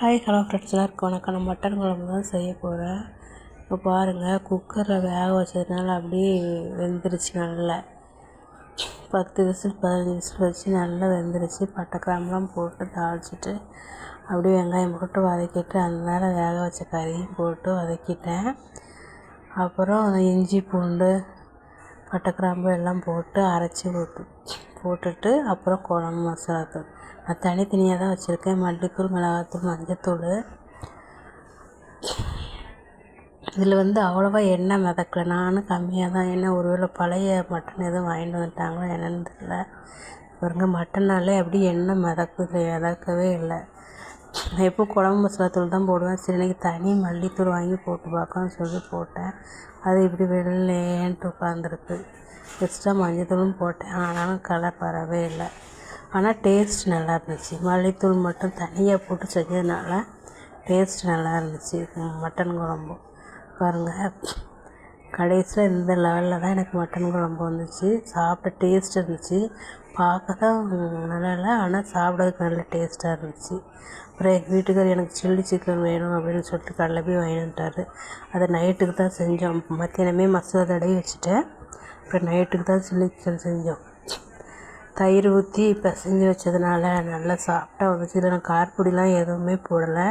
Hi hello friends எல்லாருக்கும் வணக்கம். நான் மட்டன் குழம்பு தான் செய்ய போகிறேன் இப்போ பாருங்கள் குக்கரில் வேக வச்சதுனால அப்படியே வெந்துருச்சு நல்லா. பத்து விசில் பதினஞ்சு விசில் வச்சு நல்லா வெந்துருச்சு. பட்டை கிராம்பெலாம் போட்டு தாளிச்சிட்டு அப்படியே வெங்காயம் போட்டு வதக்கிட்டு அந்த நேரம் வேக வச்ச கறியும் போட்டு வதக்கிட்டேன். அப்புறம் இஞ்சி பூண்டு பட்டை கிராம்பு எல்லாம் போட்டு அரைச்சி ஊற்று போட்டுட்டு அப்புறம் குழம்பு மசாலா தூள். நான் தனித்தனியாக தான் வச்சுருக்கேன். மல்லித்தூள் மிளகாத்தூள் மஞ்சத்தூள். இதில் வந்து அவ்வளோவா எண்ணெய் மிதக்கல. நானும் கம்மியாக தான் எண்ணெய். ஒருவேளை பழைய மட்டன் எதுவும் வாங்கிட்டு வந்துட்டாங்களோ என்னென்னு தெரியல. பாருங்க மட்டன்னாலே அப்படியே எண்ணெய் மிதக்குது. மிதக்கவே இல்லை. நான் எப்போ குழம்பு மசாலாத்தூள் தான் போடுவேன். சரி இன்றைக்கி தனி மல்லித்தூள் வாங்கி போட்டு பார்க்கலாம்னு சொல்லி போட்டேன். அது இப்படி வெள்ளேன்ட்டு உட்காந்துருக்கு எக்ஸ்ட்ரா மஞ்சத்தூளும் போட்டேன். ஆனாலும் கலர் வரவே இல்லை. ஆனால் டேஸ்ட் நல்லா இருந்துச்சு. மல்லித்தூள் மட்டும் தனியாக போட்டு செஞ்சதுனால டேஸ்ட் நல்லா இருந்துச்சு. மட்டன் குழம்பு. பாருங்கள் கடைசியில் இந்த லெவலில் தான் எனக்கு மட்டன் குழம்பு வந்துச்சு. சாப்பிட டேஸ்ட் இருந்துச்சு. பார்க்க தான் நல்லா இல்லை ஆனால் சாப்பிட்றதுக்கு நல்ல டேஸ்ட்டாக இருந்துச்சு. அப்புறம் எங்கள் வீட்டுக்கார் எனக்கு சில்லி சிக்கன் வேணும் அப்படின்னு சொல்லிட்டு கடலை போய் வாங்கிட்டாரு அதை நைட்டுக்கு தான் செஞ்சோம். மத்தியானமே மசாலா தடவி வச்சுட்டேன். அப்புறம் நைட்டுக்கு தான் சில்லி சிக்கன் செஞ்சோம். தயிர் ஊற்றி பிசைஞ்சு வச்சதுனால நல்லா சாப்பிட்டா வந்துச்சு. இதில் நான் காரப்பொடிலாம் எதுவுமே போடலை.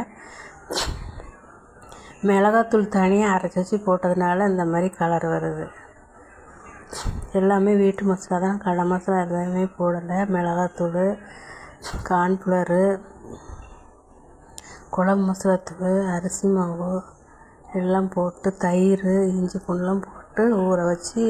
மிளகாத்தூள் தனியாக அரைச்சி வச்சு போட்டதுனால இந்த மாதிரி கலர் வருது. எல்லாமே வீட்டு மசாலா தான். கடை மசாலா எதுவுமே போடலை. மிளகாத்தூள் கார்ன்ஃப்ளவரு குழம்பு மசாலாத்தூள் அரிசி மாவு எல்லாம் போட்டு தயிர் இஞ்சி பூண்டுலாம் போட்டு ஊற வச்சு